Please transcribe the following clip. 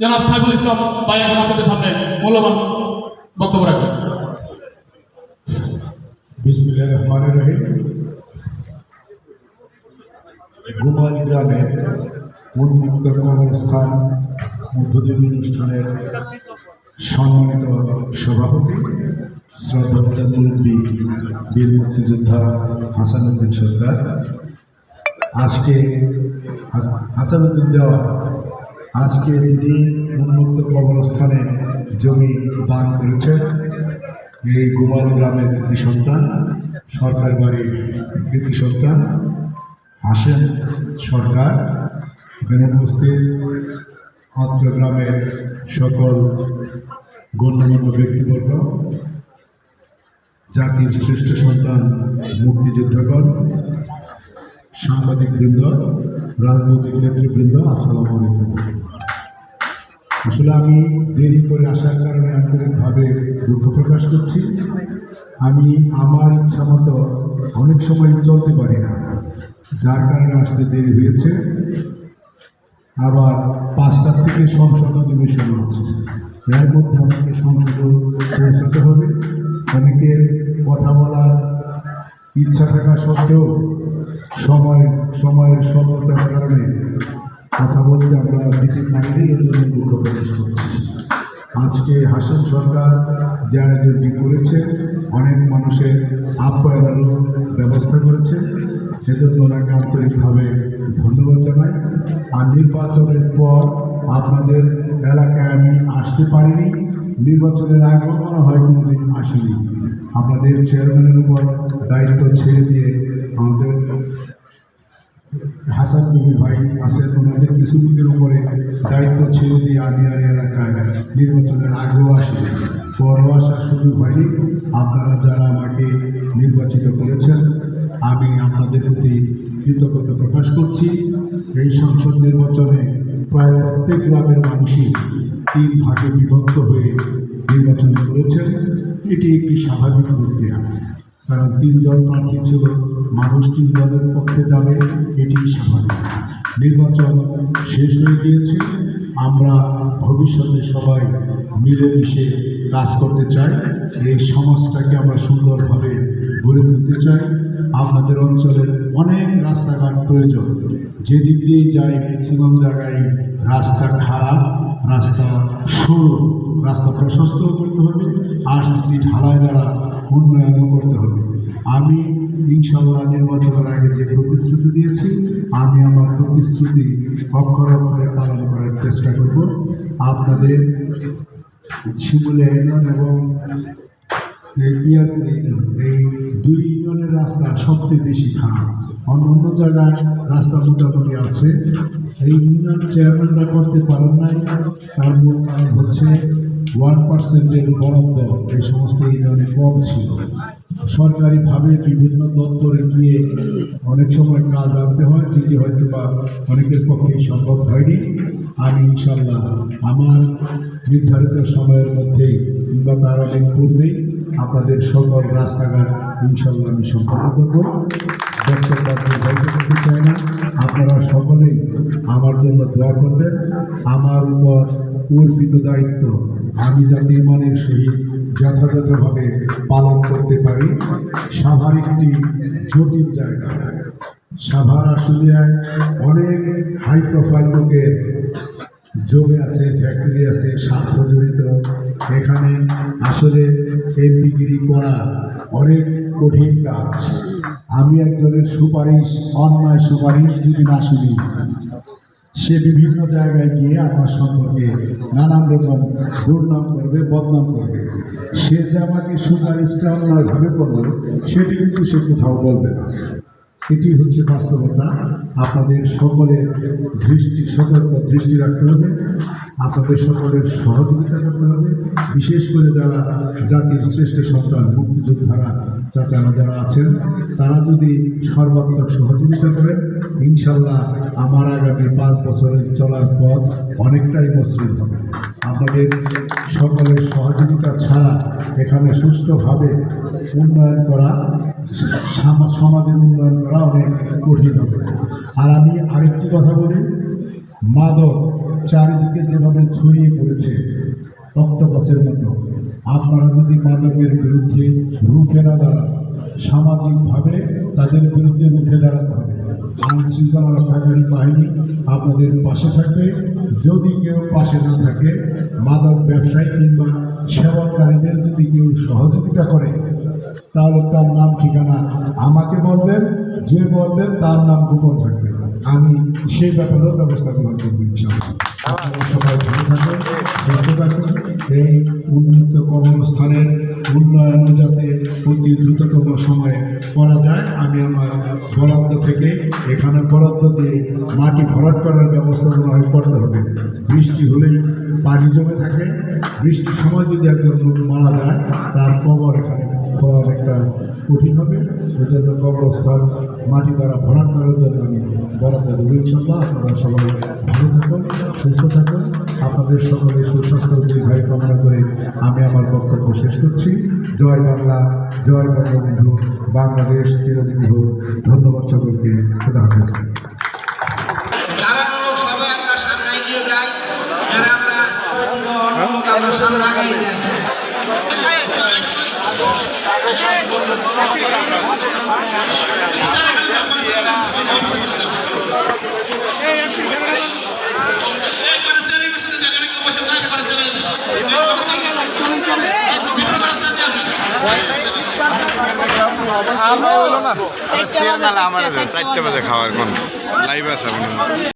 জনাব সাইফুল ইসলাম ভাই, এখন আপনাদের সামনে মূল্যবান বক্তব্য রাখবেন। গুমাল গ্রামে উন্মুক্ত কবরস্থান উদ্বোধনী অনুষ্ঠানের সম্মানিত সভাপতি বীর মুক্তিযোদ্ধা হাসানুদ্দিন সরকার। আজকে হাসানুদ্দিন দেওয়া আজকে তিনি উন্মুক্ত কবরস্থানে জমি দান করেছেন এই গোমাল গ্রামের কৃতি সন্তান, সরকার বাড়ির কৃতি সন্তান হাসেন সরকার, এখানে উপস্থিত অত্র গ্রামের সকল গণ্যমান্য ব্যক্তিবর্গ, জাতির শ্রেষ্ঠ সন্তান, মুক্তিযোদ্ধাগণ, সাংবাদিকবৃন্দ, রাজনৈতিক নেতৃবৃন্দ, আসসালামু আলাইকুম। আসলে আমি দেরি করে আসার কারণে আন্তরিকভাবে দুঃখ প্রকাশ করছি। আমি আমার ইচ্ছা মতো অনেক সময় চলতে পারি না, যার কারণে আসতে দেরি হয়েছে। আবার পাঁচটার থেকে সংসদ অধিবেশন আছে। এর মধ্যে আমাকে সংসদে পৌঁছাতে হবে। অনেকের কথা বলার ইচ্ছা থাকা সত্ত্বেও সময়, সময়ের স্বল্পতার কারণে কথা বলতে আমরা এর জন্য দুঃখ প্রকাশ করছি। আজকে হাসন সরকার যে আয়োজনটি করেছে, অনেক মানুষের আপ্যায়নেরও ব্যবস্থা করেছে। সেজন্য ওনাকে আন্তরিকভাবে ধন্যবাদ জানাই। আর নির্বাচনের পর আপনাদের এলাকায় আমি আসতে পারিনি। নির্বাচনের আগেও মনে হয় কোনোদিন আসিনি। আপনাদের চেয়ারম্যানের উপর দায়িত্ব ছেড়ে দিয়ে আমাদের হাসান কবি ভাই আছেন, ওনাদের কিছু লোকের উপরে দায়িত্ব ছেড়ে দিয়ে আমি আর এই এলাকায় নির্বাচনের আগেও আসি পরও আসার সুযোগ হয়নি। আপনারা যারা আমাকে নির্বাচিত করেছেন, আমি আপনাদের প্রতি কৃতজ্ঞতা প্রকাশ করছি। এই সংসদ নির্বাচনে প্রায় প্রত্যেক গ্রামের মানুষই তিন ভাগে বিভক্ত হয়ে নির্বাচন করেছেন। এটি একটি স্বাভাবিক প্রক্রিয়া। কারণ তিনজন প্রার্থী ছিল মানুষ তিনজনের পক্ষে যাবে, এটি স্বাভাবিক। নির্বাচন শেষ হয়ে গিয়েছে। আমরা ভবিষ্যতে সবাই মিলেমিশে কাজ করতে চাই। এই সমাজটাকে আমরা সুন্দরভাবে গড়ে তুলতে চাই। আপনাদের অঞ্চলের অনেক রাস্তাঘাট প্রয়োজন। যেদিক দিয়ে যাই ম্যাক্সিমাম জায়গায় রাস্তা খারাপ, রাস্তা সরু, রাস্তা প্রশস্ত করতে হবে। আর সিসি ঢালাই দ্বারা উন্নয়নও করতে হবে। আমি ইনশাল্লাহ নির্বাচনের আগে যে প্রতিশ্রুতি দিয়েছি, আমি আমার প্রতিশ্রুতি অক্ষরে অক্ষরে পালন করার চেষ্টা করব। আপনাদের শিমুলিয়া ইউনিয়ন এবং এই দুই ইউনিয়নের রাস্তা সবচেয়ে বেশি খারাপ। অন্য অন্য জায়গায় রাস্তা মোটামুটি আছে। এই ইউনিয়ন চেয়ারম্যানরা করতে পারেন নাই, তার মূল কারণ হচ্ছে ওয়ান পার্সেন্টের বরাদ্দ এই সমস্ত ইউনিয়নে কম ছিল। সরকারিভাবে বিভিন্ন দপ্তরে গিয়ে অনেক সময় কাজ আনতে হয়, যেটি হয়তো বা অনেকের পক্ষে সম্ভব হয়নি। আমি ইনশাল্লাহ আমার নির্ধারিত সময়ের মধ্যেই কিংবা তার অনেক পূর্বেই আপনাদের সকল রাস্তাঘাট ইনশাল্লাহ আমি সম্পন্ন করব। আপনারা সকলেই আমার জন্য দোয়া করবেন। আমার উপর অর্পিত দায়িত্ব আমি যাতে ইমানের সহিত যথাযথভাবে পালন করতে পারি। সাভার একটি জটিল জায়গা। সাভার আসলিয়ায় অনেক হাই প্রোফাইল লোকের জমি আছে ফ্যাক্টরি আছে স্বার্থ জড়িত এখানে আসলে এমপিগিরি করা অনেক কঠিন কাজ। আমি একজনের সুপারিশ, অন্যায় সুপারিশ যদি না শুনি, সে বিভিন্ন জায়গায় গিয়ে আমার সম্পর্কে নানান রকম দুর্নাম করবে, বদনাম করবে। সে যে আমাকে সুপারিশটা অন্যায়ভাবে করবে সেটি কিন্তু সে কোথাও বলবে না। এটি হচ্ছে বাস্তবতা। আপনাদের সকলের দৃষ্টি, সতর্ক দৃষ্টি রাখতে হবে। আপনাদের সকলের সহযোগিতা করতে হবে। বিশেষ করে যারা জাতির শ্রেষ্ঠ সন্তান, মুক্তিযোদ্ধারা চাচারা যারা আছেন, তারা যদি সর্বাত্মক সহযোগিতা করেন, ইনশাল্লাহ আমার আগামী পাঁচ বছরের চলার পথ অনেকটাই মসৃণ হবে। আপনাদের সকলের সহযোগিতা ছাড়া এখানে সুষ্ঠুভাবে উন্নয়ন করা, সামা- সমাজের উন্নয়ন করা অনেক কঠিন হবে। আর আমি আরেকটি কথা বলি, মাদক চারিদিকে যেভাবে ছড়িয়ে পড়েছে, অক্টোপাসের মতো, আপনারা যদি মাদকের বিরুদ্ধে রুখে না দাঁড়ান, সামাজিকভাবে তাদের বিরুদ্ধে রুখে দাঁড়াতে হবে। আইন শৃঙ্খলা রক্ষাকারী বাহিনী আপনাদের পাশে থাকবে, যদি কেউ পাশে না থাকে, মাদক ব্যবসায়ী কিংবা সেবনকারীদের যদি কেউ সহযোগিতা করে, তাহলে তার নাম ঠিকানা আমাকে বলবেন, যে বলবেন তার নাম গোপন থাকবে আমি সেই ব্যাপারেও ব্যবস্থা গ্রহণ করব, ইনশাআল্লাহ। এই উন্মুক্ত কর্মস্থানের উন্নয়ন যাতে অতি দ্রুততম সময়ে করা যায়। আমি আমার বরাদ্দ থেকে এখানে বরাদ্দ দিয়ে মাটি ভরাট করার ব্যবস্থা হয় করতে হবে বৃষ্টি হলেই পানি জমে থাকে, বৃষ্টির সময় যদি একজন লোক মারা যায়, তার কবর এখানে করার একটা কঠিন হবে কবরস্থান মাটি দ্বারা ভরাট করার আমি। বরাদ্দ দেবো ইনশাল্লাহ আপনারা সবাই ভালো থাকুন, সুস্থ থাকুন। আপনাদের সকলে সুস্বাস্থ্য দীর্ঘায়ু কামনা করে আমি আমার বক্তব্য শেষ করছি। জয় বাংলা, জয় বঙ্গবন্ধু, বাংলাদেশ চিরদিনী হোক। ধন্যবাদ সকলকে, খুদা হাফেজ। আমরা সামনে এগিয়ে যাই আমরা চারটে বাজে খাওয়ার কোন। লাইভ আছে